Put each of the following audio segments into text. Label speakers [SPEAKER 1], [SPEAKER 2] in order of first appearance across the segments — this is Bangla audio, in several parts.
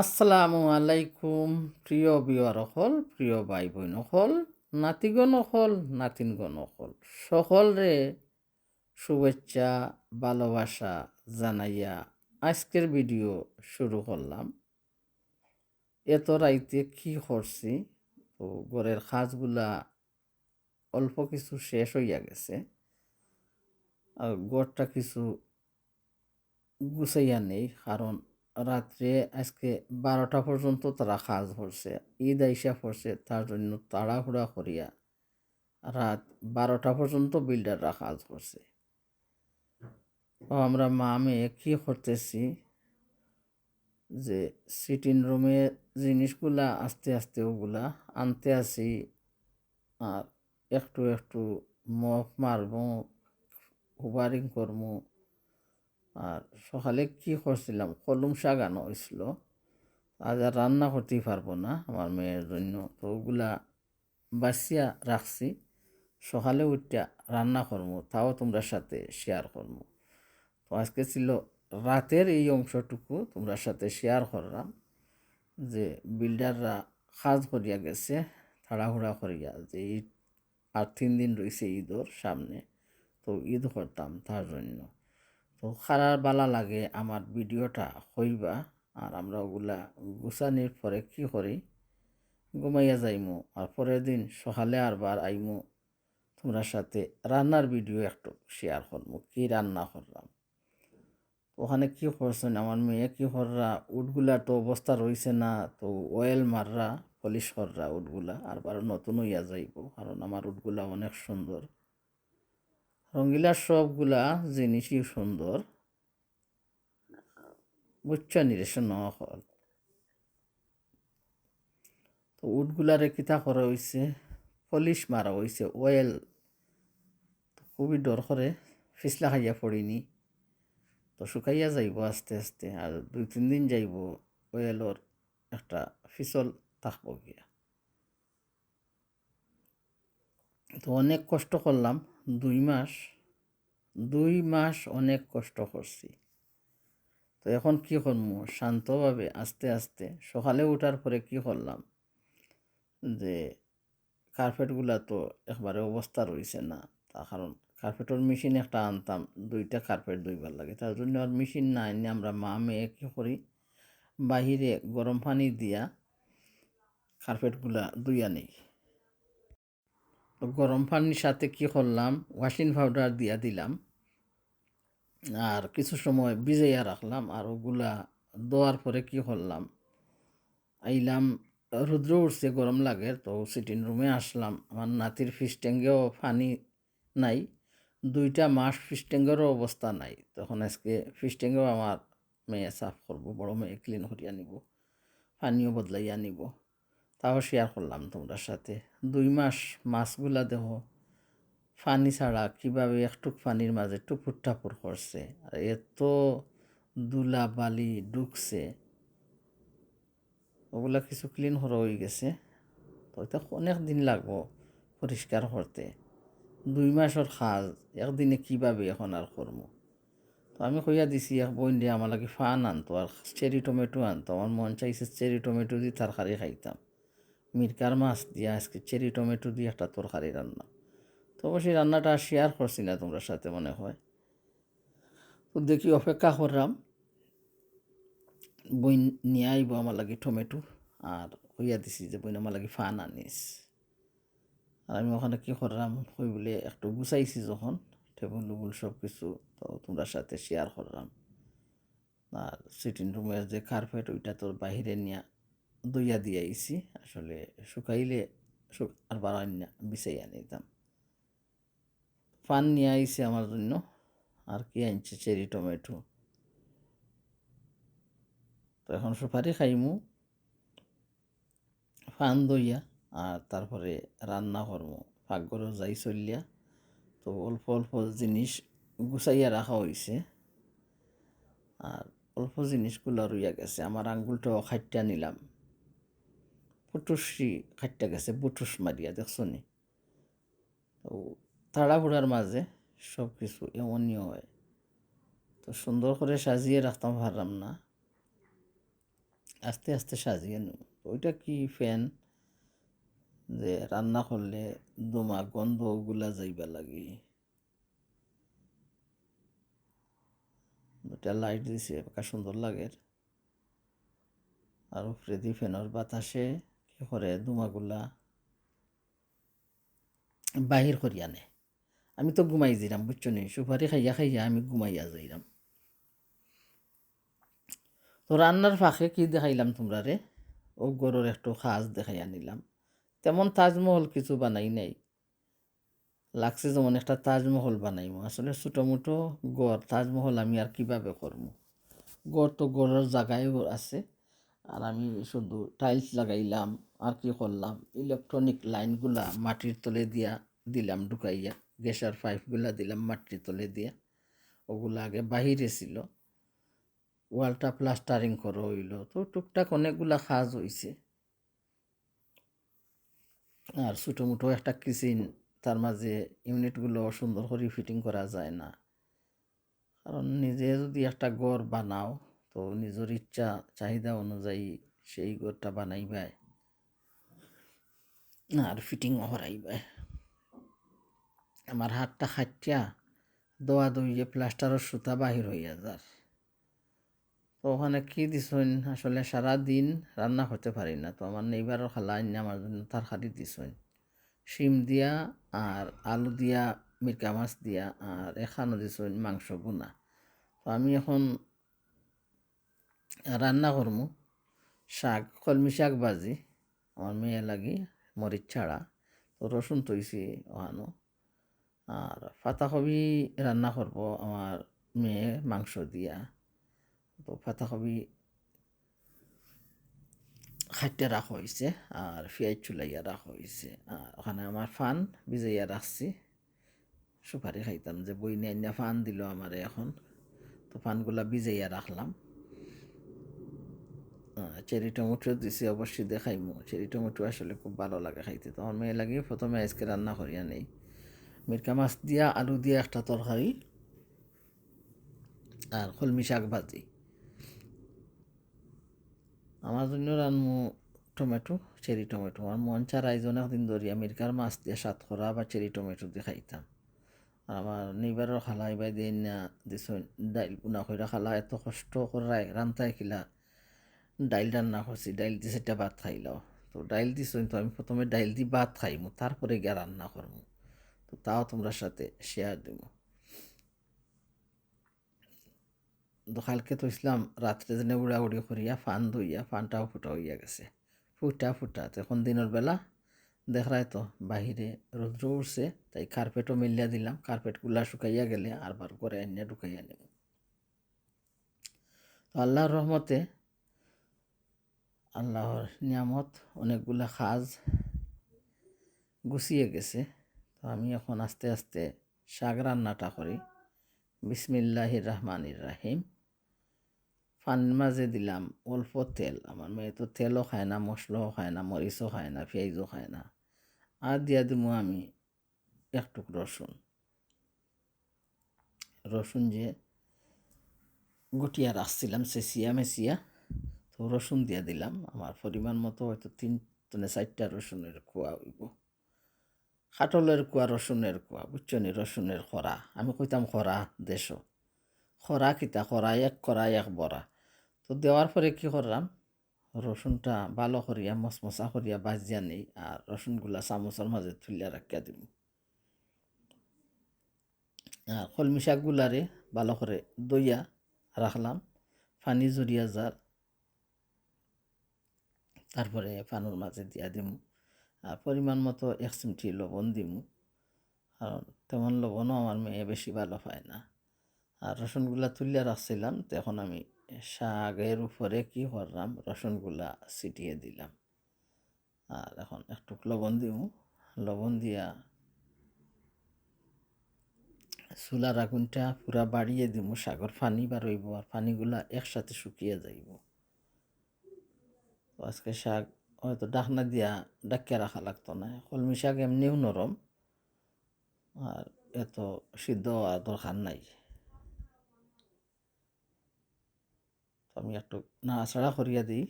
[SPEAKER 1] আসসালামু আলাইকুম, প্রিয় বিয়ারসকল প্রিয় ভাই বোনসকল নাতিগণসকল নাতিনগণসকল সকলরে শুভেচ্ছা, ভালোবাসা জানাইয়া আজকের ভিডিও শুরু করলাম। এত রাইতে কি করছি? তো ঘরের কাজগুলা অল্প কিছু শেষ হইয়া গেছে। আর গড়টা কিছু গুছাইয়া নেই, কারণ রাত্রে আজকে বারোটা পর্যন্ত তারা কাজ করছে, ঈদ আইসা পড়ছে, তার জন্য তাড়াহুড়া করিয়া রাত বারোটা পর্যন্ত বিল্ডাররা কাজ করছে। ও আমরা মা মেয়ে কী করতেছি? যে সিটিং রুমে জিনিসগুলা আস্তে আস্তে ওগুলা আনতে আসি, আর একটু একটু মফ মারবো হুবারিং করব আর সকালে কি করছিলাম? কলম শাক আনা হয়েছিল। আজ আর রান্না করতেই পারব না আমার মেয়ের জন্য। তো ওগুলা বাসিয়া রাখছি। সকালে উঠটা রান্না করব, তাও তোমরা সাথে শেয়ার করব। তো আজকে ছিল রাতের এই অংশটুকু তোমরা সাথে শেয়ার করলাম যে বিল্ডাররা কাজ করিয়া গেছে, তাড়াহুড়া করিয়া যে ঈদ, আর তিন দিন রয়েছে ঈদর সামনে। তো ঈদ করতাম তার জন্য। তো খারার বালা লাগে আমার ভিডিওটা হইবা আর আমরা ওগুলা গুছানির পরে কি করি? ঘুমাইয়া যাইমু আর পরের দিন সকালে আরবার আইমু। তোমরা সাথে রান্নার ভিডিও একটু শেয়ার করব কি রান্না করলাম? ওখানে কি করছেন? আমার মেয়ে কি কররা? উটগুলা তো অবস্থা রয়েছে না, তো অয়েল মাররা পলিশ কররা উটগুলা, আর বারো নতুন হইয়া যাইব, কারণ আমার উটগুলা অনেক সুন্দর। রঙ্গিলা সবগুলা জিনিসই সুন্দর। বুঝছা নিরেশন হল তো উটগুলারে কিতা করা হয়েছে পলিশ মারা হয়েছে অয়েল খুবই ডর করে ফিসলা খাইয়া পড়িনি। তো শুকাইয়া যাইব আস্তে আস্তে, আর দুই তিন দিন যাইব অয়েলর একটা ফিসল থাকব গিয়া। তো অনেক কষ্ট করলাম, দুই মাস দুই মাস অনেক কষ্ট করছি। তো এখন কি করব? শান্তভাবে আস্তে আস্তে সকালে ওঠার পরে কি করলাম? যে কার্পেটগুলা তো একবারে অবস্থা রয়েছে না, তার কারণ কার্পেটের মেশিন একটা আনতাম, দুইটা কার্পেট দুইবার লাগে। তার জন্য আর মেশিন না এনে আমরা মা মেয়ে কী করি? বাহিরে গরম পানি দিয়া কার্পেটগুলা দুইয়া নেই। গরম পানির সাথে কি করলাম? ওয়াশিং পাউডার দিয়া দিলাম। আর কিছু সময় ভিজাইয়া রাখলাম আর ওগুলা দেওয়ার পরে কি করলাম? আইলাম, রুদ্র উঠছে গরম লাগে, তো সিটিং রুমে আসলাম। আমার নাতির ফিস ট্যাঙ্গেও পানি নাই, দুইটা মাস ফিস ট্যাঙ্গেরও অবস্থা নাই। তখন আজকে ফিস ট্যাঙ্গেও আমার মেয়ে সাফ করব, বড় মেয়ে ক্লিন করিয়া নিব, পানিও বদলাইয়া নিব। তাও শেয়ার করলাম তোমরা সাথে। দুই মাস মাছগুলা দেহ পানি ছাড়া কীভাবে একটুক পানির মাঝে টুপুর টাপুর করছে, আর এত দুলা বালি ডুকছে ওগুলা কিছু ক্লিন করা হয়ে গেছে। তো এটা অনেক দিন লাগবো পরিষ্কার করতে। দুই মাসের কাজ, একদিনে কীভাবে এখন আর করব? তো আমি কইয়া দিছি, এক বইন দিয়ে আমার লাগে ফান আনতো, আর চেরি টমেটো আনতো। আমার মন চাইছে চেরি টমেটো দিয়ে তরকারি খাইতাম। মিরকার মাছ দিয়ে আজকে চেরি, টমেটো দিয়ে একটা তরকারি রান্না। তো অবশ্যই রান্নাটা শেয়ার করছি না তোমরা সাথে, মনে হয়। তো দেখি অপেক্ষা করলাম। বই নিয়ে আইব আমার লাগে টমেটো, আর হইয়া দিছি যে বইন আমার লাগে ফান আনিস। আর আমি ওখানে কী করলাম কই বলে একটু গুছাইছি যখন, টেবুল উবুল সব কিছু তো তোমরা সাথে শেয়ার করলাম। আর সিটিং রুমের যে কার্পেট ওইটা তোর বাহিরে নিয়ে দইয়া দিয়ে আইছি, আসলে শুকাইলে আর বাড়াই না, বিছাইয়া নিতাম। পান নিয়ে আইছে আমার জন্য, আর কি আনছে, চেরি, টমেটো। তো এখন সুপারি খাইমু, পান দইয়া, আর তারপরে রান্না করব পাকঘরও যাই চলিয়া, তো অল্প অল্প জিনিস গুছাইয়া রাখা হয়েছে আর অল্প জিনিসগুলো রইয়া গেছে, আমার আঙ্গুলটাও খাইটা নিলাম। পুটুসি খাইটা গেছে বুটুস মারিয়া দেখছ নি? তো তাড়াহুড়ার মাঝে সব কিছু এমনই হয়। তো সুন্দর করে সাজিয়ে রাখতাম পারলাম না আস্তে আস্তে সাজিয়ে নেব ওইটা কি ফ্যান যে রান্না করলে দমা গন্ধ ওগুলা যাইবা লাগে। দুটা লাইট দিছে সুন্দর লাগে। আর উপরে দি ফ্যানের বাতাসে করে দুমাগুলা বাহির করিয়া নে আমি তো ঘুমাই যাইরাম, বুঝছ নি? সুপারি খাইয়া খাইয়া আমি ঘুমাইয়া যাইরাম। তো রান্নার ফাঁকে কি দেখাইলাম তোমরা রে? ও গরুর একটু খাজ দেখাইয়া নিলাম। তেমন তাজমহল কিছু বানাই নাই। লাগছে যেমন একটা তাজমহল বানাইমু। আসলে ছোটো মোটো গড়, তাজমহল আমি আর কীভাবে করব গড় তো গড়ের জায়গায় আছে। আর আমি শুধু টাইলস লাগাইলাম। আর কি করলাম? ইলেকট্রনিক লাইনগুলা মাটির তলে দিয়া দিলাম, ঢুকাইয়া। গ্যাসের পাইপগুলা দিলাম মাটির তলে দিয়া। ওগুলা আগে বাহিরে ছিল। ওয়ালটা প্লাস্টারিং করা হইল। তো টুকটাক অনেকগুলা কাজ হইছে। আর ছোটো মোটো একটা কিচেন তার মাঝে ইউনিটগুলো সুন্দর করে ফিটিং করা যায় না। কারণ নিজে যদি একটা ঘর বানাও, তো নিজের ইচ্ছা, চাহিদা অনুযায়ী সেই ঘরটা বানাইবাই আর ফিটিং হরাইবাই আমার হাতটা খাটিয়া দোয়া দইয়ে প্লাস্টারের সুতা বাহির হইয়া যার। তো ওখানে কি দিছেন আসলে সারা দিন রান্না করতে পারি না, তো আমার নেইবারও খালা আইন আমার জন্য তরকারি দিছেন শিম দিয়া আর আলু দিয়া, মিরকা মাছ দিয়া আর এখানো দিছেন মাংস গুনা। তো আমি এখন রান্না করমু। শাক, কলমি শাক ভাজি, আমার মেয়ে লাগি। মরিচ ছাড়া। তো রসুন তৈছি ওহানো। আর পাতাকপি রান্না করব আমার মেয়ে মাংস দিয়া। তো পাতাকপি খাইতে রাখা হয়েছে আর পেঁয়াজ চুলাইয়া রাখা হয়েছে আর ওখানে আমার ফান ভিজাইয়া রাখছি। সুপারি খাইতাম যে বই নিয়ে ফান দিল আমার এখন। তো ফানগুলা ভিজাইয়া রাখলাম। চেরি টমেটো দিছি, অবশ্যই দেখাইমু। চেরি টমেটো আসলে খুব ভালো লাগে খাইতে। তো আমার মেয়ে লাগে, প্রথমে আজকে রান্না করিয়া নেই মিরকা মাছ দিয়া আলু দিয়া একটা তরকারি আর কলমি শাক ভাজি। আমার জন্য রানমু টমেটো, চেরি টমেটো। আমার মন চার আইজন একদিন ধরি আমেরিকার মাছ দিয়ে সাতকরা বা চেরি টমেটো দিয়ে খাইতাম। আর আমার নিবারের খালা এবার দিয়ে না দিছ ডাইল বুনা করে খালা এত কষ্ট করায়, রান্তায় খিলা। ডাইল রান্না করছি ডাইল দিয়ে সেটা ভাত খাইলাও তো ডাইল দিছ তো আমি প্রথমে ডাইল দিয়ে ভাত খাইমু, তারপরে গিয়ে রান্না করব তো তাও তোমরা সাথে শেয়ার দেবো তো কালকে তো ইসলাম রাত্রে যেন উড়াউড়ি করিয়া ফান ধুইয়া, ফানটাও ফুটা হইয়া গেছে। ফুটা ফুটা তখন দিনের বেলা। দেখায় তো বাহিরে রৌদ্র উঠছে তাই কার্পেটও মিলিয়া দিলাম। কার্পেটগুলা শুকাইয়া গেলে আর বার করে আনিয়া ঢুকাইয়া নেব তো আল্লাহর রহমতে আল্লাহর নিয়ামত অনেকগুলা কাজ গুছিয়ে গেছে। তো আমি এখন আস্তে আস্তে শাক রান্নাটা করি। বিসমিল্লাহির রহমানির রাহিম। পানির মাঝে দিলাম অল্প তেল। আমার মেয়ে তো তেলও খায় না, মশলাও খায় না, মরিচও খায় না, পেঁয়াজও খায় না। আর দিয়া দিব আমি একটুক রসুন। রসুন যে গুটিয়া রাখছিলাম চেঁচিয়া মেচিয়া তো রসুন দিয়া দিলাম। আমার পরিমাণ মতো হয়তো তিন মানে চারটা রসুনের কুয়া হইব। খাটলের কুয়া, রসুনের কুয়া বুঝছ নি রসুনের খরা। আমি কইতাম খরা দেশ। খরা কিতা? খরা এক করা এক বড়া। তো দেওয়ার পরে কি করলাম? রসুনটা ভালো করিয়া মশমশা করিয়া বাজিয়া নেই আর রসুনগুলা চামচের মাঝে তুলিয়া রাখিয়া দিব আর কলমি শাকগুলারে ভালো করে দইয়া রাখলাম। পানি জড়িয়া যার তারপরে পানুর মাঝে দিয়া দিমু। আর পরিমাণ মতো এক চিমটি লবণ দিমু। আর তেমন লবণও আমার মেয়ে বেশি ভালো পায় না। আর রসুনগুলা তুলিয়া রাখছিলাম তখন আমি শাকের উপরে কি করলাম, রসুনগুলা ছিটিয়ে দিলাম। আর এখন একটু লবণ দিব লবণ দিয়া চুলার আগুনটা পুরা বাড়িয়ে দিব শাগর পানি বারইব আর পানিগুলা একসাথে শুকিয়ে যাইব। আজকে শাক হয়তো ডাকনা দিয়া ডাকিয়ে রাখা লাগতো না। কলমি শাক এমনিও নরম, আর এত সিদ্ধ আর দরকার নাই। আমি একটু নাড়াচাড়া করিয়া দিই।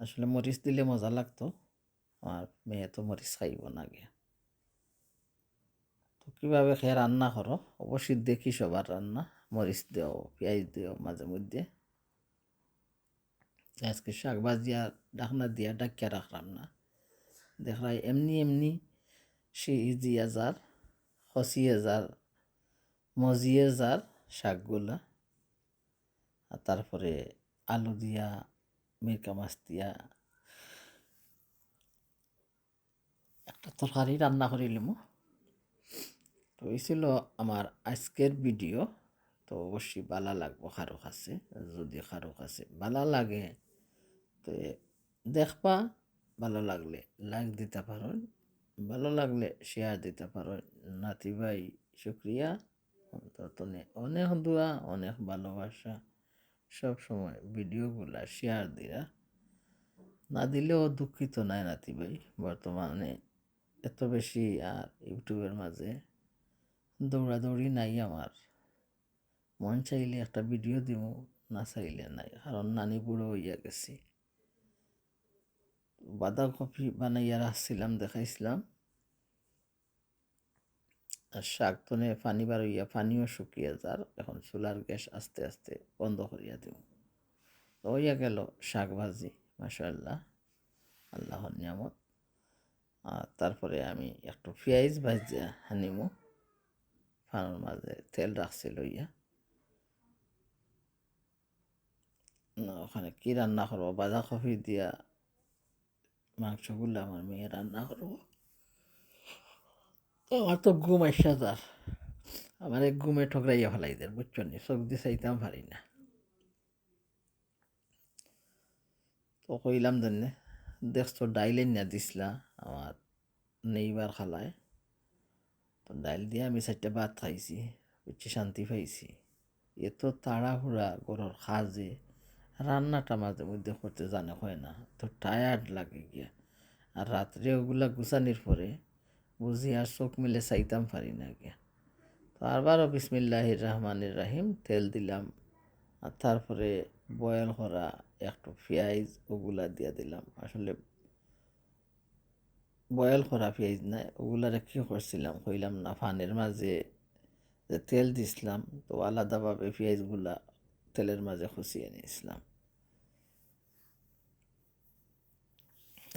[SPEAKER 1] আসলে মরিচ দিলে মজা লাগতো, আর মেয়ে তো মরিচ খাইব না গে তো কীভাবে খেয়ে রান্না করো? অবশ্যই দেখি সবার রান্না, মরিচ দেও, পেঁয়াজ দেও মাঝে মধ্যে। আজকে শাক আর ডাকনা দিয়া ডাকিয়া রাখলাম না। দেখলাই এমনি এমনি সে ইজিয়া যার খসিয়ে যার, মজিয়ে যার শাকগুলা। আর তারপরে আলু দিয়া, মিরকা মাছ দিয়া একটা তরকারি রান্না করিলাম তো এই ছিল আমার আজকের ভিডিও। তো অবশ্যই বালা লাগবো, কারও কাছে, যদি কারও কাছে বালা লাগে তো দেখবা ভালো লাগলে লাইক দিতে পারো, ভালো লাগলে শেয়ার দিতে পারো। নাতি ভাই, শুক্রিয়া। ততনে অনেক দোয়া, অনেক ভালোবাসা। সব সময় ভিডিওগুলা শেয়ার দিয়া। না দিলেও দুঃখিত নাই নাতি ভাই, বর্তমানে এত বেশি আর ইউটিউবের মাঝে দৌড়াদৌড়ি নাই আমার। মন চাইলে একটা ভিডিও দিব না চাইলে নাই, কারণ নানি বুড়ো হইয়া গেছি। বাঁধাকপি বানাইয়া রাখছিলাম, দেখাইছিলাম। আর শাক তনে পানি বার হইয়া পানিও শুকিয়ে যার, এখন চুলার গ্যাস আস্তে আস্তে বন্ধ করিয়া দিব হইয়া গেল শাক ভাজি মাসাল্লাহ আল্লাহর নিয়ামত। আর তারপরে আমি একটু পেঁয়াজ ভাজিয়া নিমু ফানোর মাঝে তেল রাখছি লইয়া ওখানে কি রান্না করব? বাঁধাকপি দিয়া মাংসগুলো আমার মেয়ে রান্না করব। আমার তো ঘুম আসা তার। আমার এক ঘুমে ঠকরাইয়া ফেলাই দেয় বুঝছ নি? চোখ দিয়ে চাইতাম পারি না। তো কইলাম ধন্যে দেখছ ডাইলেন না দিসলা আমার নেইবার খালায়। তো ডাইল দিয়ে আমি চারটে ভাত খাইছি, বুঝছি, শান্তি পাইছি। এত তাড়াহুড়া গরুর খাজে রান্নাটা মাঝে মধ্যে করতে জানে, হয় না। তো টায়ার্ড লাগে গিয়া। আর রাত্রে ওগুলা গুছানির পরে বুঝি আর চোখ মিলে চাইতাম পারি না গিয়া। তো আবারও বিসমিল্লাহির রহমানির রাহিম, তেল দিলাম। আর তারপরে বয়েল করা একটু পেঁয়াজ ওগুলা দিয়া দিলাম। আসলে বয়েল করা পেঁয়াজ নাই ওগুলারে কী করছিলাম, কইলাম না ফানের মাঝে যে তেল দিছিলাম, তো আলাদাভাবে পেঁয়াজগুলা তেলের মাঝে খুশিয়ে নিয়েছিলাম।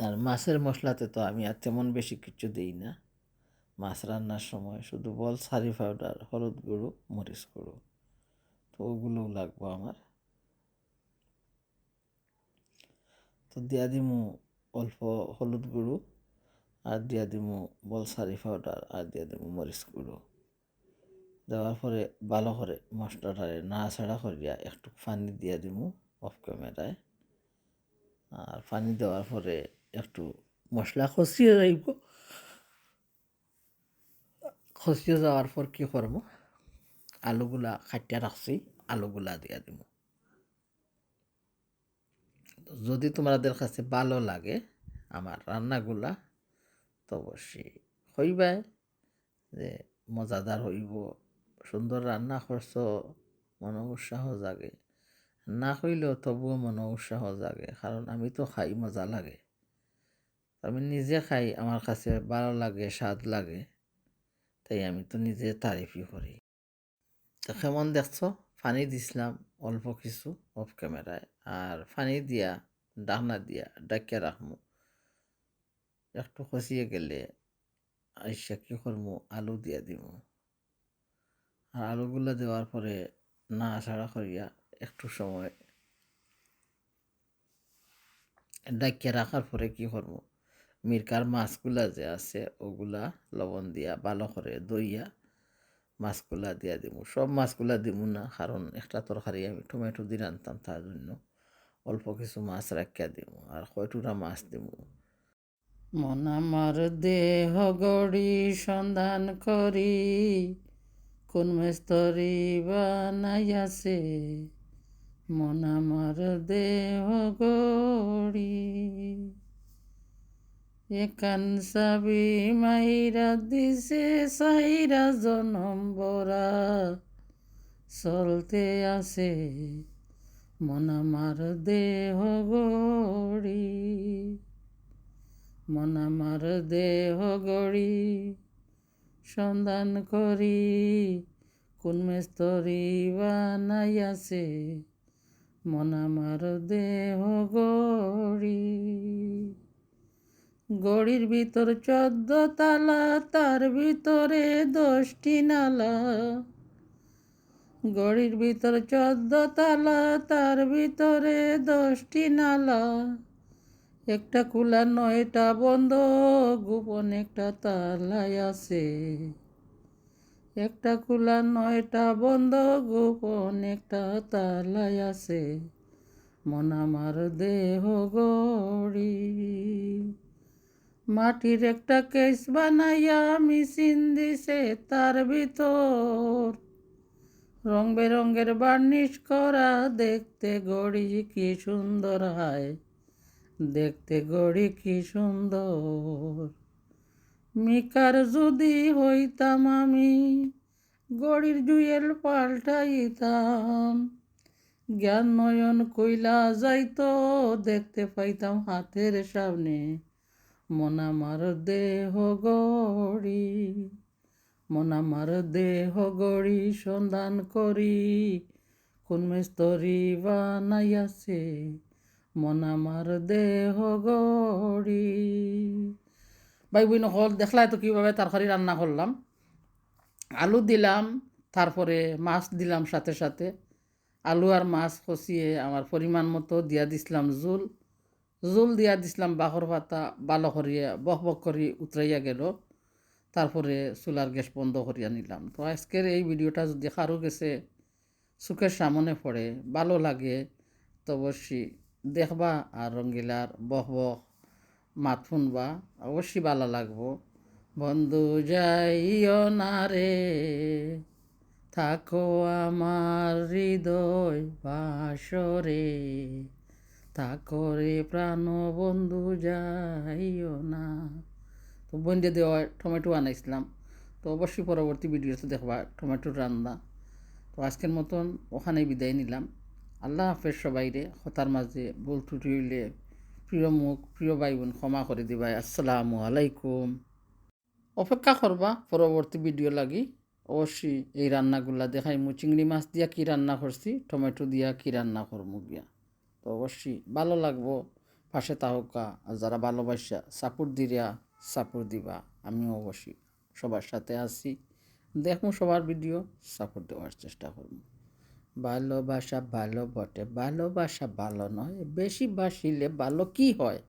[SPEAKER 1] আর মাছের মশলাতে তো আমি আর তেমন বেশি কিছু দিই না। মাছ রান্নার সময় শুধু বল, সারি পাউডার, হলুদ গুঁড়ো, মরিচ গুঁড়ো। তো ওগুলো লাগবো আমার। তো দিয়া দিমু অল্প হলুদ গুঁড়ো, আর দিয়া দিমু বল, সারি পাউডার, আর দিয়া দিমু মরিচ গুঁড়ো। দেওয়ার পরে ভালো করে মশলাটারে নাড়াচাড়া করিয়া একটু পানি দিয়া দিমু অফ ক্যামেরায় আর পানি দেওয়ার পরে একটু মশলা খসিয়ে যাইব। খসিয়ে যাওয়ার পর কী করব? আলুগুলা খাটিয়া রাখছি, আলুগুলা দিয়া দিব যদি তোমাদের কাছে ভালো লাগে আমার রান্নাগুলা, তো অবশ্যই হইবাই যে মজাদার হইব। সুন্দর রান্না করছ, মন উৎসাহ জাগে। না হইলেও তবুও মন উৎসাহ জাগে, কারণ আমি তো খাই, মজা লাগে। আমি নিজে খাই, আমার কাছে ভালো লাগে, স্বাদ লাগে, তাই আমি তো নিজে তারিফই করি। তো কেমন দেখছ? পানি দিছিলাম অল্প কিছু অফ ক্যামেরায় আর পানি দিয়া, ডাকনা দিয়া ডাকিয়া রাখমু। একটু খসিয়ে গেলে আইসা কী করব আলু দিয়া দিব আর আলুগুলো দেওয়ার পরে না ছাড়া করিয়া একটু সময় ডাকিয়া রাখার পরে কি করব? মিরকার মাছগুলা যে আছে, ওগুলা লবণ দিয়া ভালো করে দইয়া মাছগুলা দিয়া দিব সব মাছগুলা দিব না, কারণ একটা তরকারি আমি টমেটো দিয়ে রান্তাম তার জন্য অল্প কিছু মাছ রাখিয়া দিব আর কয়টুরা মাছ দিব মন আমার দেহ গড়ি সন্ধান করি। কোন মেস্তরি বানাইয়াছে? মন আমার দেহ গড়ি। একান সাবি মাইরা দিছে, সাইরা জনম বরা চলতে আছে। মন আমার দেহ গড়ি। মন আমার দেহ গড়ি। সন্ধান করি, কোন মেস্তরি বানাইয়াছে, মন আমার দেহ গড়ি। গড়ির ভিতর চোদ্দ তালা, তার ভিতরে দশটি নালা। গড়ির ভিতর চোদ্দ তালা, তার ভিতরে দশটি নালা। একটা খোলা নয়টা বন্ধ, গোপন একটা তালায় আছে। একটা খোলা নয়টা বন্ধ, গোপন একটা তালায় আছে। মন আমার দেহ গড়ি। মাটির একটা কেস বানাইয়া মিশিন দিছে তার ভিতর। রং বেরঙের বার্নিশ করা দেখতে গড়ি, কি সুন্দর হয়। দেখতে গড়ি কি সুন্দর। মিকার যদি হইতাম আমি, গড়ির জুয়েল পাল্টাইতাম। জ্ঞান নয়ন কইলা যাইতো, দেখতে পাইতাম হাতের সামনে মন আমার দেহ গড়ি। মন আমার দেহ গড়ি সন্ধান করি, কোন মিস্তরি বানাইয়াছে মন আমার দেহ গড়ি ভাই বোন নকল, দেখলাই তো কীভাবে তরকারি রান্না করলাম আলু দিলাম তারপরে মাছ দিলাম সাথে সাথে। আলু আর মাছ কষিয়ে আমার পরিমাণ মতো দিয়া দিছিলাম জোল। জোল দিয়া দিছিলাম বাঁহর পাতা ভালো করিয়া বক বক করি উতরাইয়া গেল। তারপরে চুলার গ্যাস বন্ধ করিয়া নিলাম তো আজকের এই ভিডিওটা যদি কারও গেছে চোখের সামনে পড়ে ভালো লাগে তো অবশ্যই দেখবা আর রঙ্গিলার বহ বহ মাত শুনবা, অবশ্যই ভালো লাগবো। বন্ধু যাইও না রে, থাকো আমার হৃদয় বাসরে। থাকো রে প্রাণ বন্ধু, যাইও না। তো বন্ধে দেওয়া টমেটো আনাইছিলাম, তো অবশ্যই পরবর্তী ভিডিওতে দেখবা টমেটোর রান্না। তো আজকের মতন ওখানেই বিদায় নিলাম। আল্লাহ হাফেজ সবাই রে হতার মাঝে ভুল ত্রুটি প্রিয় মুখ, প্রিয় ভাই বোন ক্ষমা করে দিবাই আসসালামু আলাইকুম। অপেক্ষা করবা, পরবর্তী ভিডিও লাগি। অবশ্যই এই রান্নাগুলা দেখাই মু চিংড়ি মাছ দিয়া কী রান্না করছি, টমেটো দিয়া কী রান্না করমু গিয়া। তো অবশ্যই ভালো লাগবো, পাশে তাহকা আর যারা ভালোবাসা সাপোর্ট দিরা সাপোর্ট দিবা। আমিও অবশ্যই সবার সাথে আছি। দেখব সবার ভিডিও সাপোর্ট দেওয়ার চেষ্টা করব ভালোবাসা ভালো বটে। ভালোবাসা ভালো নয় বেশি বাসিলে ভালো কি হয়?